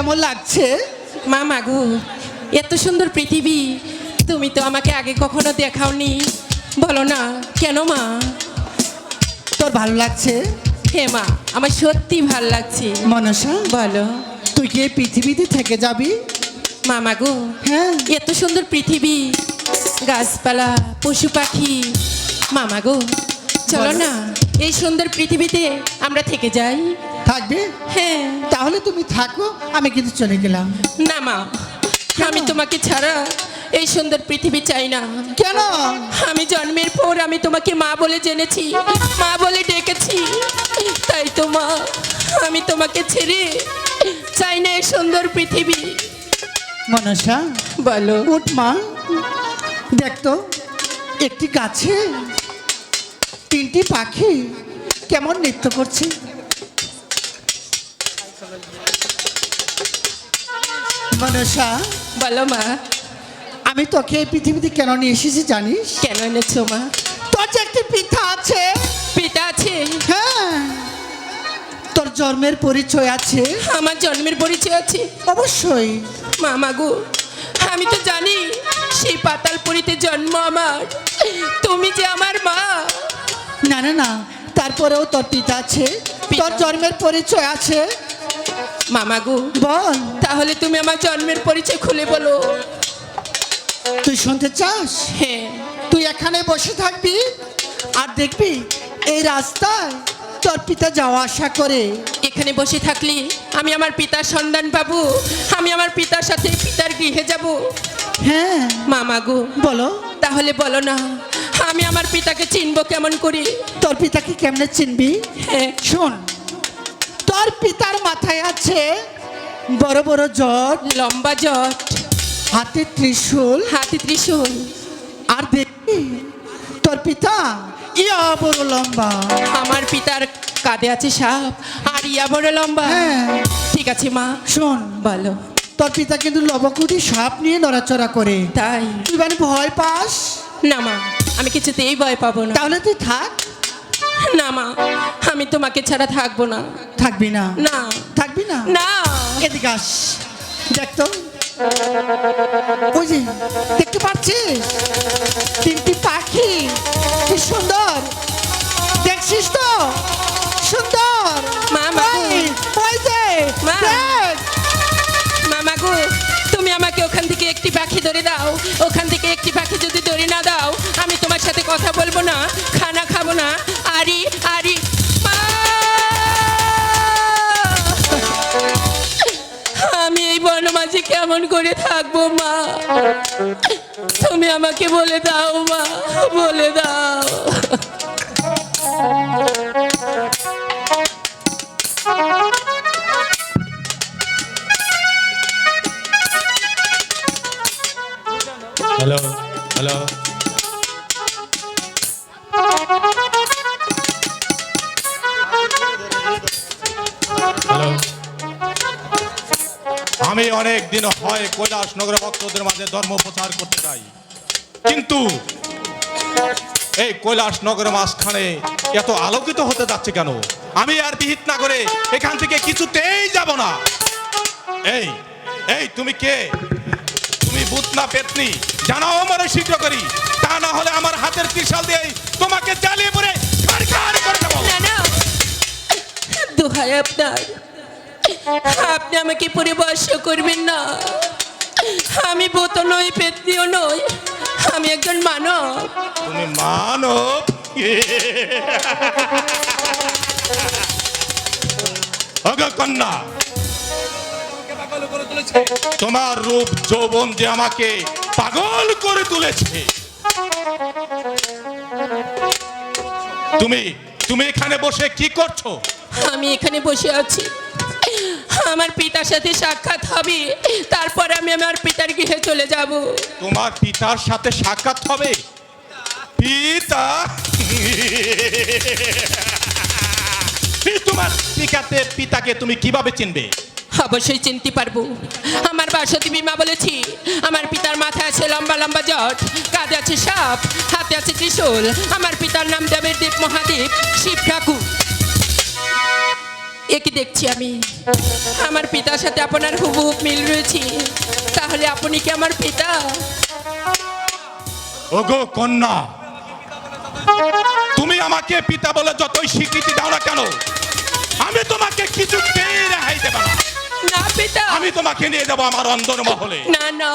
কেমন লাগছে? মা মাগু এত সুন্দর পৃথিবী তুমি তো আমাকে আগে কখনো দেখাওনি। বলো না কেন মা? তোর ভালো লাগছে? হে মা আমার সত্যি ভালো লাগছে। মনসা বলো। তুই কি এই পৃথিবীতে থেকে যাবি? মা মাগু হ্যাঁ। এত সুন্দর পৃথিবী গাছপালা পশু পাখি। মামা গো চলো না এই সুন্দর পৃথিবীতে আমরা থেকে যাই। থাকবে? হ্যাঁ। তাহলে তুমি থাকো আমি কিন্তু চলে গেলাম। না মা আমি তোমাকে ছাড়া এই সুন্দর পৃথিবী চাই না। কেন? আমি জন্মের পর আমি তোমাকে মা বলে জেনেছি মা বলে ডেকেছি। তাই তো মা আমি তোমাকে ছেড়ে চাই না এই সুন্দর পৃথিবী। মনসা বলো। উঠ মা। দেখতো একটি গাছে তিনটি পাখি কেমন নৃত্য করছে। মনসা। বলো মা। আমি তোকে এই পৃথিবীতে কেন নিয়ে এসেছি জানিস? কেন এনেছো মা? তোর যে একটি পিতা আছে। পিতা আছে? হ্যাঁ। তোর জন্মের পরিচয় আছে। আমার জন্মের পরিচয় আছে? অবশ্যই। মামা গো আমি তো জানি সেই পাতাল পাতালপুরিতে জন্ম আমার। তুমি যে আমার মা। না না না তারপরেও তোর পিতা আছে? তোর জন্মের পরিচয় আছে। মামা গো বল। তাহলে তুমি আমার জন্মের পরিচয় খুলে বলো। তুই শুনতে চাস? হ্যাঁ। তুই এখানে বসে থাকবি আর দেখবি এই রাস্তায় তোর পিতা যাওয়া আসা করে। এখানে বসে থাকলে আমি আমার পিতার সন্ধান পাবো আমি আমার পিতার সাথে পিতার গৃহে যাব। হ্যাঁ। মামা গো বলো। তাহলে বলো না আমি আমার পিতাকে চিনবো কেমন করে? তোর পিতাকে কেমনে চিনবি? হ্যাঁ। শোন তোর পিতার মাথায় আছে বড় বড় জট লম্বা জট হাতে ত্রিশূল। হাতে ত্রিশূল। আর দেখবি তোর পিতা ইয়া বড় লম্বা। আমার পিতার কাঁধে আছে সাপ আর ইয়া বড় লম্বা। হ্যাঁ। ঠিক আছে মা। শোন বলো। তোর পিতা কিন্তু লবকুটি সাপ নিয়ে নড়াচড়া করে। তাই। তুই মানে ভয় পাস? না মা আমি কিছুতেই ভয় পাবো না। তাহলে তুই থাক। না মা। আমি তোমাকে ছাড়া থাকব না। থাকবি না? না। থাকবি না? না। এদিকে আস। দেখ তো। ওই যে দেখতে পাচ্ছিস? তিনটি পাখি। কি সুন্দর। দেখছিস তো? সুন্দর। মা, মা। ওই, ওই যে মামা গো তুমি আমাকে ওখান থেকে একটি পাখি ধরে দাও। ওখান থেকে একটি পাখি যদি ধরে না দাও আমি তোমার সাথে কথা বলব না খানা খাব না। আরি আরি আমি এই বনমাঝে কেমন করে থাকব, মা? তুমি আমাকে বলে দাও, মা, বলে দাও। হ্যালো হ্যালো আমি অনেক দিন হয় কৈলাস নগর ভক্তদের মাঝে ধর্ম প্রচার করতে চাই কিন্তু এই কৈলাস নগরের মাঝখানে এত আলোকিত হতে যাচ্ছে কেন? আমি আর বিহিত না করে এখান থেকে কিছুতেই যাব না। এই এই, তুমি কে? তুমি ভূত না পেতনি? জানাও আমার শীঘ্র করি। তা না হলে আমার হাতের ত্রিশাল দিয়ে তোমাকে জ্বালিয়ে পড়ে দোহাই আপনার। আপনি আমাকে পরিবর্ষ করবেন না। আমি বোত নই পেত্নিও নই। আমি একজন মানব। তুমি মানব? কন্যা। তোমার রূপ যৌবন যে আমাকে পাগল করে তুলেছে। তুমি তুমি এখানে বসে কি করছ? আমি এখানে বসে আছি। আমার পিতার সাথে সাক্ষাৎ হবে তারপর আমি আমার পিতার গৃহে চলে যাব। তোমার পিতার সাথে সাক্ষাৎ হবে? পিতা? তোমার পিতাকে পিতাকে তুমি কীভাবে চিনবে? অবশ্যই চিনতে পারব। আমার বাসতী বিমা বলেছি আমার পিতার মাথায় আছে লম্বা লম্বা জট কাঁধে আছে সাপ হাতে আছে ত্রিশূল। আমার পিতার নাম দেবের দেব মহাদেব শিব ঠাকুর। এ কি দেখছি আমি। আমার পিতার সাথে আপনার হুবহুব মিল রয়েছে। তাহলে আপনি কি আমার পিতা? ওগো কন্যা তুমি আমাকে পিতা বলে যতই স্বীকৃতি দাও না কেন আমি তোমাকে কিছুতেই রেহাই দেব না। না পিতা। আমি তোমাকে নিয়ে যাব আমার অন্দর মহলে। না না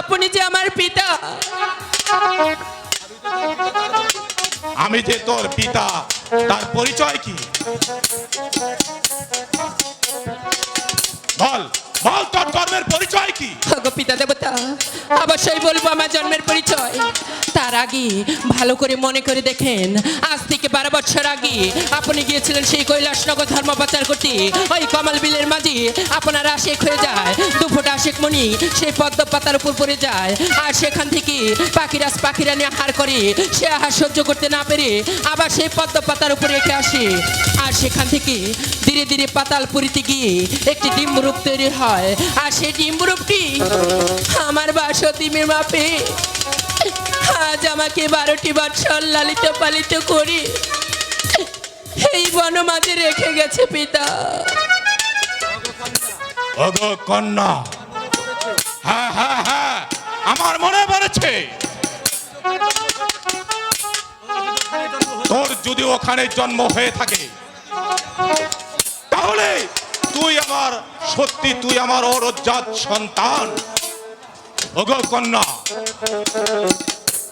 আপনি যে আমার পিতা। আমি যে তোর পিতা তার পরিচয় কি? বল। বল তোর পরিচয় কি? পিতা দেবতা, অবশ্যই বলব আমার জন্মের পরিচয়। তার আগে ভালো করে মনে করে দেখেন, আজ থেকে বারো বছর আগে আপনি গিয়েছিলেন সেই কৈলাসনগর ধর্ম করতে। ওই কমল বিলের মাঝে আপনার হয়ে যায় আশেক মণি, সেই পদ্ম পাতার উপর পড়ে যায়। আর সেখান থেকে পাখিরাজ পাখিরা নিয়ে আহার করে, সে আহার সহ্য করতে না পেরে আবার সেই পদ্ম পাতার উপর রেখে আসে। আর সেখান থেকে ধীরে ধীরে পাতাল পুরীতে গিয়ে একটি ডিম্বরূপ তৈরি হয়। আর সেই ডিম্বরূপটি আমার বাসতিমের মাপে। আজ আমাকে বারোটি বৎসর লালিত পালিত করে এই বনমাঝে রেখে গেছে পিতা। কন্যা। হ্যাঁ হ্যাঁ হ্যাঁ আমার মনে পড়েছে। তোর যদি ওখানে জন্ম হয়ে থাকে, তাহলে তুই আমার সত্যি তুই আমার অরজাত সন্তান। ওগো কন্যা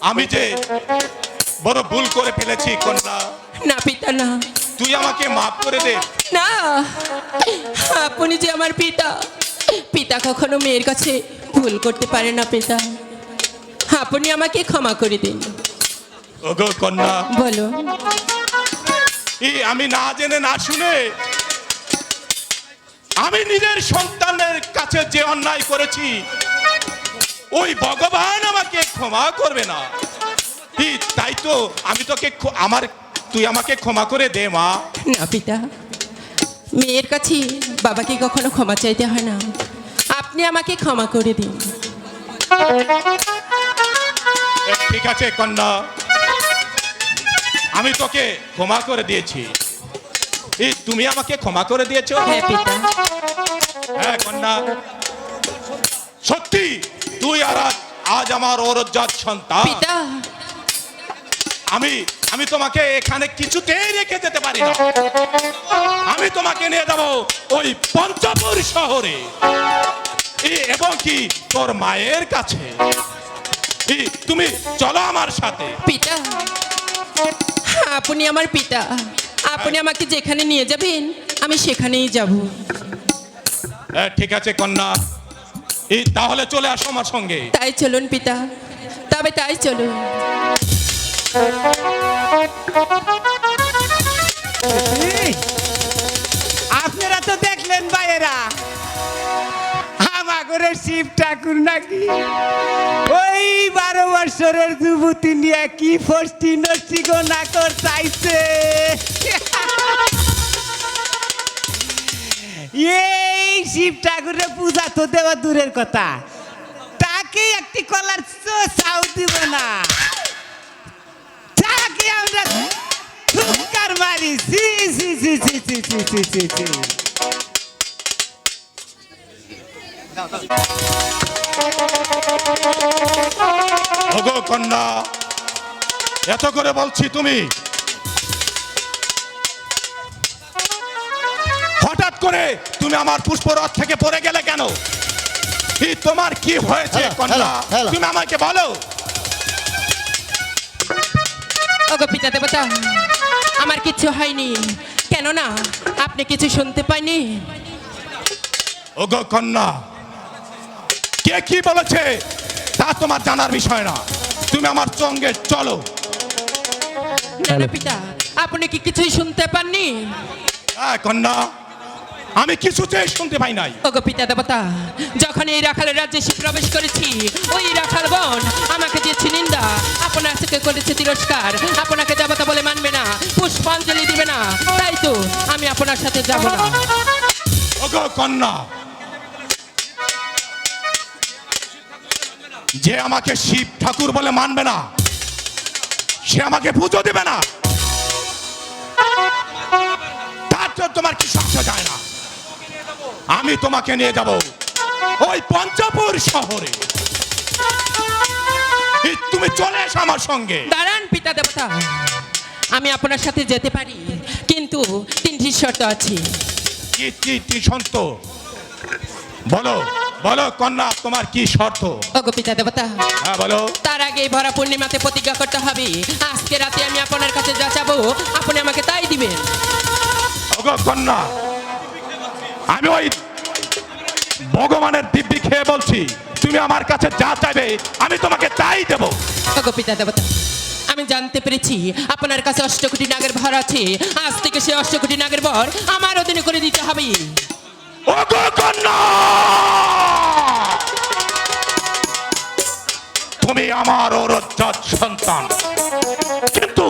আমি যে বড় ভুল করে ফেলেছি কন্যা না পিতা না। তুই আমাকে মাফ করে দে। না আপনি যে আমার পিতা পিতা কখনো মেয়ের কাছে ভুল করতে পারে না পিতা। আপনি আমাকে ক্ষমা করে দিন। ওগো কন্যা বলো। আমি না জেনে না শুনে আমি নিজের সন্তানের কাছে যে অন্যায় করেছি ওই ভগবান আমাকে ক্ষমা করবে না। তাই তো আমি তোকে আমার তুই আমাকে ক্ষমা করে দে মা। না পিতা। মেয়ের কাছে বাবাকে কখনো ক্ষমা চাইতে হয় না। আপনি আমাকে ক্ষমা করে দিন। ঠিক আছে কন্যা। আমি তোকে ক্ষমা করে দিয়েছি। তুমি আমাকে ক্ষমা করে দিয়েছ? হ্যাঁ পিতা। হ্যাঁ কন্যা। সত্যি তুই আর আজ- আমার ওরজাত সন্তান। পিতা। আমি আমি তোমাকে এখানে কিছুতেই রেখে যেতে পারি না। আমি তোমাকে নিয়ে যাব ওই পঞ্চপুর শহরে। এবং কি তোর মায়ের কাছে। তুমি চলো আমার সাথে। পিতা। আপনি আমার পিতা। আপনি আমাকে যেখানে নিয়ে যাবেন আমি সেখানেই যাব। ঠিক আছে কন্যা। এই তাহলে চলে আসো আমার সঙ্গে। তাই চলুন পিতা। তবে তাই চলুন। আপনারা তো দেখলেন বাইরা শিব ঠাকুর নাকি? ওই বারো বছরের যুবতী নিয়ে কি ফষ্টি নষ্টি গো না কর চাইছে? শিব ঠাকুরের পূজা তো দেওয়া দূরের কথা। তাকে একটি কলার চাও দিব না। তাকে আমরা ঠুক্কার মারি। সি সি সি সি সি সি সি সি সি কন্যা, এত করে বলছি তুমি করে তুমি আমার পুষ্পরথ থেকে পড়ে গেলে কেন? তোমার কি হয়েছে কন্যা। তুমি আমাকে বলো। ওগো পিতা দেবতা আমার কিছু হয়নি। কেননা আপনি কিছু শুনতে পাইনি। ওগো কন্যা কে কি বলেছে তা তোমার জানার বিষয় না। তুমি আমার সঙ্গে চলো। না না পিতা আপনি কি কিছুই শুনতে পাননি? হ্যাঁ কন্যা। আমি কিছুতেই শুনতে পাই নাই। ওগো পিতা দেবতা যখন এই রাখালের রাজ্যে এসে প্রবেশ করেছি ওই রাখাল বোন আমাকে দিয়েছে নিন্দা। আপনার থেকে করেছে তিরস্কার। আপনাকে দেবতা বলে মানবে না পুষ্পাঞ্জলি দিবে না। তাই তো আমি আপনার সাথে যাব না। ওগো কন্যা যে আমাকে শিব ঠাকুর বলে মানবে না সে আমাকে পুজো দেবে না। তার তোমার কি সমস্যা যায় না। আমি তোমাকে নিয়ে যাব ওই পঞ্চপুর শহরে। তুমি চলে এসো আমার সঙ্গে। দাঁড়ান পিতা দেবতা। আমি আপনার সাথে যেতে পারি কিন্তু তিনটি শর্ত আছে। কি কি কি সন্ত বলো বলো কন্যা তোমার কি শর্ত? ওগো পিতা দেবতা হ্যাঁ বলো। তার আগে ভরা পূর্ণিমাতে প্রতিজ্ঞা করতে হবে। আজকে রাতে আমি আপনার কাছে যা চাবো আপনি আমাকে তাই দিবেন। ওগো কন্যা আমি ওই ভগবানের দিব্যি খেয়ে বলছি তুমি আমার কাছে যা চাইবে আমি তোমাকে তাই দেব। পিতা দেবতা আমি জানতে পেরেছি আপনার কাছে অষ্টকোটি নাগের ভর আছে। আজ থেকে সে অষ্টকোটি নাগের ভর আমার অধীনে করে দিতে হবে। তুমি আমার ওরজ্জাত সন্তান। কিন্তু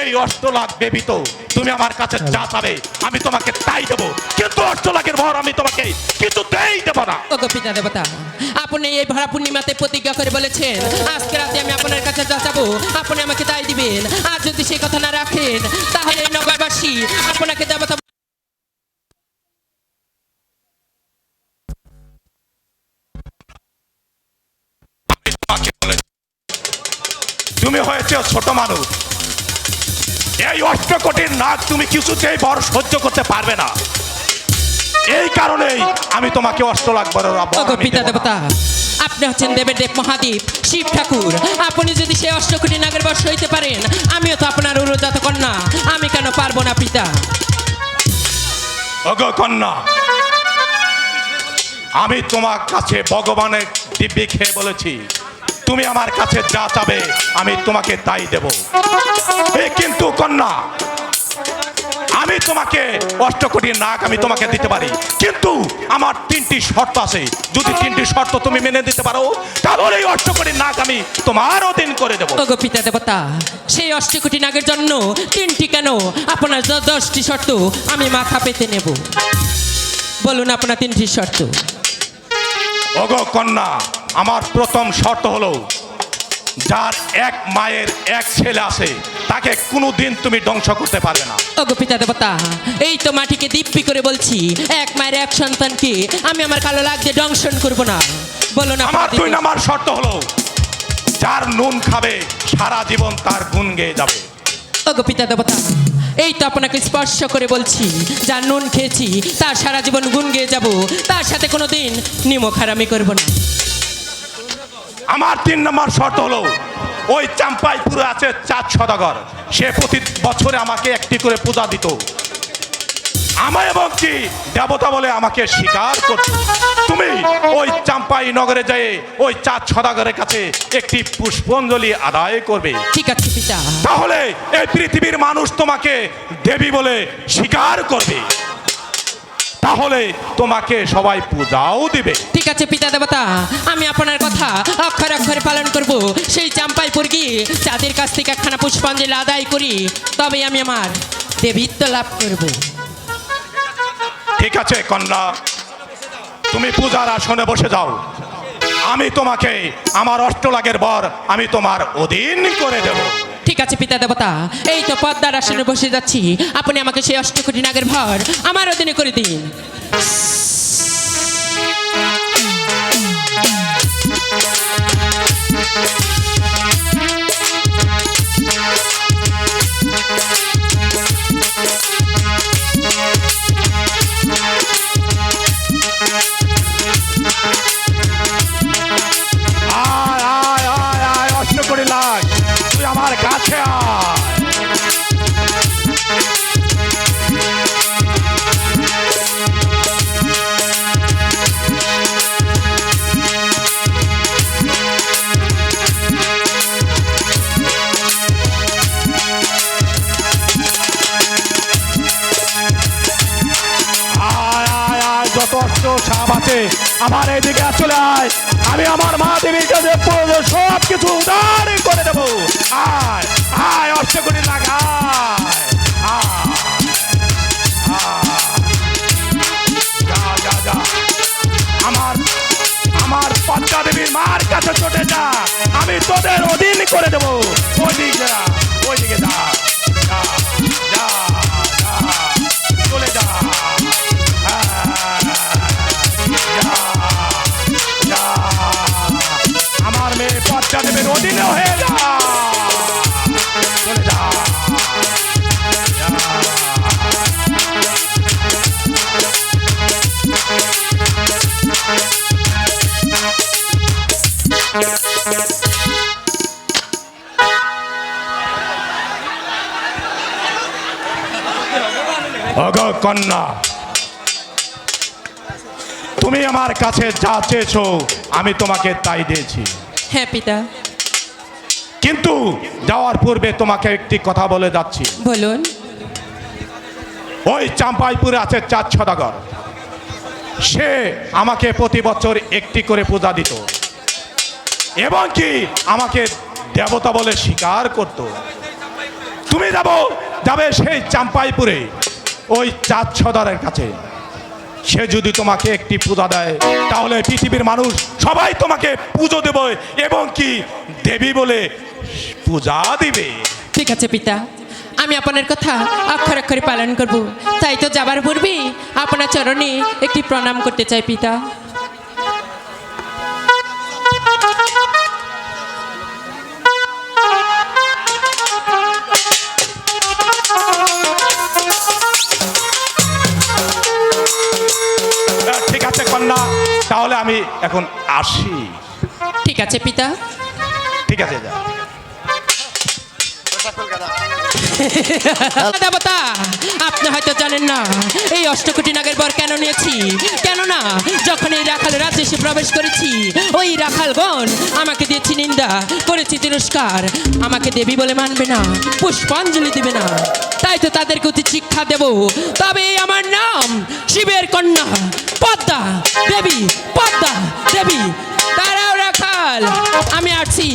এই অষ্ট লাখ বেবিত তুমি আমার কাছে যা চাবে আমি তোমাকে তাই দেবো। কিন্তু অষ্ট লাখের ভর আমি তোমাকে কিন্তু দেই দেব না। ওগো পিতা দেবতা আপনি এই ভরা পূর্ণিমাতে প্রতিজ্ঞা করে বলেছেন আজকে রাতে আমি আপনার কাছে যা চাবো আপনি আমাকে তাই দিবেন। আর যদি সেই কথা না রাখেন তাহলে এই নগরবাসী আপনাকে দেবতা। তুমি হয়েছে ছোট মানুষ এই অষ্ট কোটির নাক তুমি কিছুতেই বড় সহ্য করতে পারবে না। এই কারণেই আমি তোমাকে অষ্ট লাখ বড় পিতা দেবতা আপনি হচ্ছেন দেবের দেব মহাদেব শিব ঠাকুর। আপনি যদি সেই অষ্টকোটি নাগের বর্ষ হইতে পারেন আমিও তো আপনার উরজাত কন্যা। আমি কেন পারব না পিতা? ওগো কন্যা আমি তোমার কাছে ভগবানের দিব্যি খেয়ে বলেছি। তুমি আমার কাছে যা চাবে আমি তোমাকে তাই দেব। কিন্তু কন্যা আমি তোমাকে অষ্টকোটি নাক আমি তোমাকে দিতে পারি। কিন্তু আমার তিনটি শর্ত আছে। যদি তিনটি শর্ত তুমি মেনে দিতে পারো তাহলে এই অষ্টকোটি নাক আমি তোমার অধীন করে দেবো। ওগো পিতা দেবতা সেই অষ্টকোটি নাগের জন্য তিনটি কেন আপনার দশটি শর্ত আমি মাথা পেতে নেব? বলুন আপনার তিনটি শর্ত। ওগো কন্যা আমার প্রথম শর্ত হলো যার এক মায়ের এক ছেলে আছে তাকে কোনোদিন তুমি ধ্বংস করতে পারবে না। ওগো পিতা দেবতা এই তো মাটিকে দিব্যি করে বলছি এক মায়ের এক সন্তানকে আমি আমার কালো লাগছে দংশন করব না। বলো না আমার দুই নাম্বার শর্ত হলো যার নুন খাবে সারা জীবন তার গুণ গেয়ে যাবে। ওগো পিতা দেবতা এই তো আপনাকে স্পর্শ করে বলছি যার নুন খেয়েছি তার সারা জীবন গুণ গেয়ে যাব তার সাথে কোনো দিন নিমক হারামি করব না। আমার তিন নম্বর শর্ত হলো ওই চাম্পাইপুরে আছে চাঁদ সদাগর। সে প্রতি বছরে আমাকে একটি করে পূজা দিত। আমার এবং কি দেবতা বলে আমাকে স্বীকার করত। তুমি ওই চাম্পাই নগরে যেয়ে ওই চাঁদ সদাগরের কাছে একটি পুষ্পাঞ্জলি আদায় করবে। ঠিক আছে পিতা। তাহলে এই পৃথিবীর মানুষ তোমাকে দেবী বলে স্বীকার করবে। তাহলে তোমাকে সবাই পূজাও দিবে। ঠিক আছে পিতা দেবতা আমি আপনার কথা অক্ষরে অক্ষরে পালন করব। সেই চাম্পাইপুর গিয়ে চাঁদের কাছ থেকে একখানা পুষ্পাঞ্জলি আদায় করি তবে আমি আমার দেবীত্ব লাভ করব। ঠিক আছে কন্যা তুমি পূজার আসনে বসে যাও। আমি তোমাকে আমার অষ্টলাগের বর আমি তোমার অধীন করে দেব। ঠিক আছে, পিতা দেবতা, এই তো পদ্মার আসনে বসে যাচ্ছি। আপনি আমাকে সেই অষ্টকোটি নাগের ভর আমার অধীনে করে দিন। আছে আমার এইদিকে চলে আয়। আমি আমার মা দেবীর কাছে সব কিছু উদার করে দেবো। আয় আয় অস্ত্র করে লাগা আমার আমার পদ্মা দেবীর মার কাছে চটে যা। আমি তোদের অধীন করে দেবো। যা ওইদিকে যা যা যা যা। কন্যা। তুমি আমার কাছে যা চেয়েছো আমি তোমাকে তাই দিয়েছি। হ্যাঁ পিতা। কিন্তু যাওয়ার পূর্বে তোমাকে একটি কথা বলে যাচ্ছি। বলুন। ওই চাম্পাইপুরে আছে চাঁদ সদাগর। সে আমাকে প্রতি বছর একটি করে পূজা দিত। এবং কি আমাকে দেবতা বলে স্বীকার করত। তুমি যাব যাবে সেই চাম্পাইপুরে। ওই চাঁদ সদারের কাছে। সে যদি তোমাকে একটি পূজা দেয়, তাহলে পৃথিবীর মানুষ সবাই তোমাকে পুজো দেবে এবং কি দেবী বলে পূজা দিবে। ঠিক আছে পিতা, আমি আপনার কথা অক্ষর অক্ষরে পালন করব। তাই তো যাবার পূর্বে আপনার চরণে একটি প্রণাম করতে চাই পিতা। আমি এখন আসি। ঠিক আছে পিতা। ঠিক আছে যা। দেবতা আপনি হয়তো জানেন না এই অষ্টকোটি নাগের বর কেন নিয়েছি? কেন কেননা যখন এই রাখাল রাজ্যে এসে প্রবেশ করেছি ওই রাখাল রাখালগণ আমাকে দিয়েছি নিন্দা করেছি তিরস্কার। আমাকে দেবী বলে মানবে না পুষ্পাঞ্জলি দেবে না। তাই তো তাদেরকে উচিত শিক্ষা দেব। তবে আমার নাম শিবের কন্যা। পদ্মা দেবী পদ্মা দেবী। তারাও রাখাল আমি আসছি